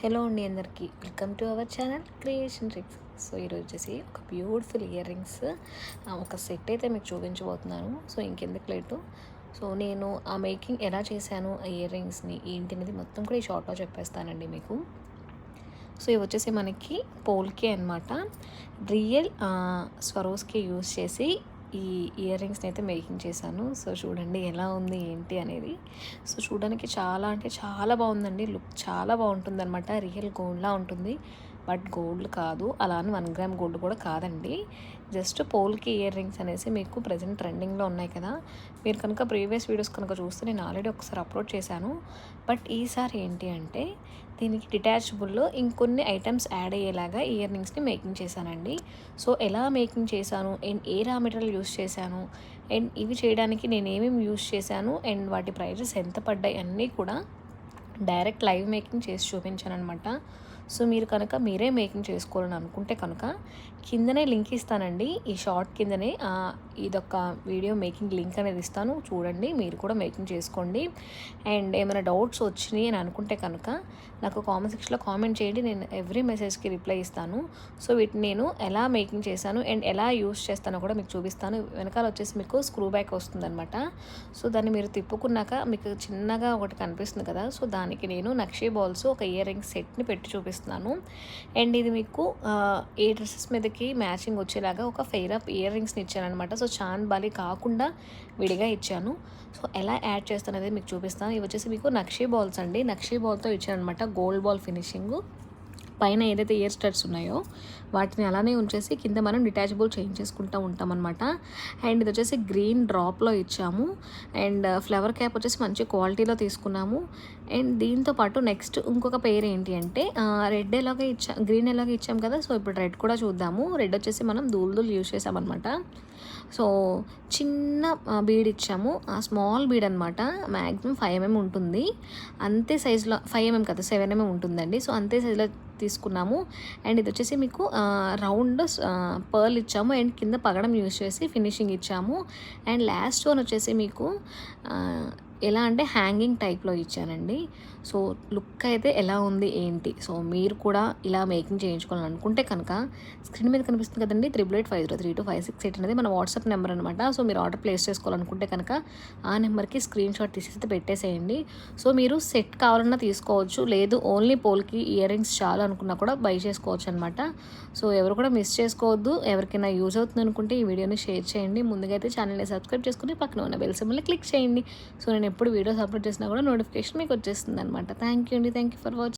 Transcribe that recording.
Hello అండి అందరికీ. Welcome to our channel creation tricks so ఈరోజు వచ్చేసి ఒక బ్యూటిఫుల్ ఇయర్ రింగ్స్ ఒక సెట్ అయితే మీకు చూపించబోతున్నాను. సో ఇంకెందుకు లేటు సో నేను ఆ మేకింగ్ ఎలా చేశాను ఆ ఇయర్ రింగ్స్ని ఏంటి అనేది మొత్తం కూడా ఈ షార్ట్లో చెప్పేస్తానండి మీకు. సో ఇవి వచ్చేసి మనకి పోల్కే అనమాట రియల్ స్వరోస్కి యూస్ చేసి ఈ ఇయర్ రింగ్స్ని అయితే మేకింగ్ చేశాను. సో చూడండి ఎలా ఉంది ఏంటి అనేది. సో చూడడానికి చాలా అంటే చాలా బాగుందండి. లుక్ చాలా బాగుంటుంది అనమాట రియల్ గోల్డ్లా ఉంటుంది. బట్ గోల్డ్ కాదు. అలా అని వన్ గ్రామ్ గోల్డ్ కూడా కాదండి. జస్ట్ పోల్కి ఇయర్ రింగ్స్ అనేసి మీకు ప్రజెంట్ ట్రెండింగ్లో ఉన్నాయి కదా. మీరు కనుక ప్రీవియస్ వీడియోస్ కనుక చూస్తే నేను ఆల్రెడీ ఒకసారి అప్లోడ్ చేశాను. బట్ ఈసారి ఏంటి అంటే దీనికి డిటాచబుల్లో ఇంకొన్ని ఐటమ్స్ యాడ్ అయ్యేలాగా ఇయర్ రింగ్స్ని మేకింగ్ చేశానండి. సో ఎలా మేకింగ్ చేశాను? And a raw material use చేశాను? అండ్ ఇవి చేయడానికి నేను ఏమేమి యూస్ చేశాను? అండ్ వాటి ప్రైజెస్ ఎంత పడ్డాయి? అన్నీ కూడా డైరెక్ట్ లైవ్ మేకింగ్ చేసి చూపించాను అనమాట సో మీరు కనుక మీరే మేకింగ్ చేసుకోవాలని అనుకుంటే కనుక కిందనే లింక్ ఇస్తానండి. ఈ షార్ట్ కిందనే ఇదొక వీడియో మేకింగ్ లింక్ అనేది ఇస్తాను. చూడండి మీరు కూడా మేకింగ్ చేసుకోండి. అండ్ ఏమైనా డౌట్స్ వచ్చినాయి అని అనుకుంటే కనుక నాకు కామెంట్ సెక్షన్లో కామెంట్ చేయండి. నేను ఎవ్రీ మెసేజ్కి రిప్లై ఇస్తాను. సో వీటిని నేను ఎలా మేకింగ్ చేశాను అండ్ ఎలా యూస్ చేస్తానో కూడా మీకు చూపిస్తాను. వెనకాల వచ్చేసి మీకు స్క్రూ బ్యాక్ వస్తుందన్నమాట. సో దాన్ని మీరు తిప్పుకున్నాక మీకు చిన్నగా ఒకటి కనిపిస్తుంది కదా సో దానికి నేను నక్షీ బాల్స్ ఒక ఇయర్ రింగ్ సెట్ని పెట్టి చూపిస్తాను. చూపిస్తున్నాను. అండ్ ఇది మీకు ఏ డ్రెస్సెస్ మీదకి మ్యాచింగ్ వచ్చేలాగా ఒక ఫెయిర్ అప్ ఇయర్ రింగ్స్ని ఇచ్చాను అనమాట సో చాన్ బాలి కాకుండా విడిగా ఇచ్చాను. సో ఎలా యాడ్ చేస్తాను అనేది మీకు చూపిస్తాను. ఇవి వచ్చేసి మీకు నక్షీ బాల్స్ అండి. నక్షీ బాల్తో ఇచ్చాను అనమాట గోల్డ్ బాల్ ఫినిషింగ్. పైన ఏదైతే ఇయర్ స్టడ్స్ ఉన్నాయో వాటిని అలానే ఉంచేసి కింద మనం డిటాచబుల్ చేంజ్ చేసుకుంటూ ఉంటాం అనమాట అండ్ ఇది వచ్చేసి గ్రీన్ డ్రాప్లో ఇచ్చాము. అండ్ uh, ఫ్లవర్ క్యాప్ వచ్చేసి మంచి క్వాలిటీలో తీసుకున్నాము. అండ్ దీంతో పాటు నెక్స్ట్ ఇంకొక పేరు ఏంటి అంటే uh, రెడ్ ఎలాగ ఇచ్చా గ్రీన్ ఎలాగ ఇచ్చాం కదా సో ఇప్పుడు రెడ్ కూడా చూద్దాము. రెడ్ వచ్చేసి మనం దూల్ దూల్ యూజ్ చేసామన్నమాట. సో చిన్న బీడ్ ఇచ్చాము ఆ స్మాల్ బీడ్ అనమాట మ్యాక్సిమం ఫైవ్ ఎంఎం ఉంటుంది. అంతే సైజులో ఫైవ్ ఎంఎం కదా సెవెన్ ఎంఎం ఉంటుందండి. సో అంతే సైజులో తీసుకున్నాము. అండ్ ఇది వచ్చేసి మీకు రౌండ్ పర్ల్ ఇచ్చాము. అండ్ కింద పగడం యూజ్ చేసి ఫినిషింగ్ ఇచ్చాము. అండ్ లాస్ట్ వన్ వచ్చేసి మీకు ఎలా అంటే హ్యాంగింగ్ టైప్లో ఇచ్చానండి. సో లుక్ అయితే ఎలా ఉంది ఏంటి? సో మీరు కూడా ఇలా మేకింగ్ చేయించుకోవాలని అనుకుంటే కనుక స్క్రీన్ మీద కనిపిస్తుంది కదండి triple eight five zero three two five six eight అనేది మన వాట్సాప్ నెంబర్ అనమాట సో మీరు ఆర్డర్ ప్లేస్ చేసుకోవాలనుకుంటే కనుక ఆ నెంబర్కి స్క్రీన్ షాట్ తీసేసి పెట్టేసేయండి. సో మీరు సెట్ కావాలన్నా తీసుకోవచ్చు లేదు ఓన్లీ పోల్కి ఇయర్ రింగ్స్ చాలు అనుకున్నా కూడా బై చేసుకోవచ్చు అనమాట సో ఎవరు కూడా మిస్ చేసుకోవద్దు. ఎవరికైనా యూజ్ అవుతుంది అనుకుంటే ఈ వీడియోని షేర్ చేయండి. ముందుగా అయితే ఛానల్ని సబ్స్క్రైబ్ చేసుకుని పక్కన ఉన్న బెల్ సింబల్ని క్లిక్ చేయండి. సో నేను ఎప్పుడు వీడియోస్ అప్లోడ్ చేసినా కూడా నోటిఫికేషన్ మీకు వచ్చేస్తుంది అనమాట థ్యాంక్ యూ అండి. Thank you for watching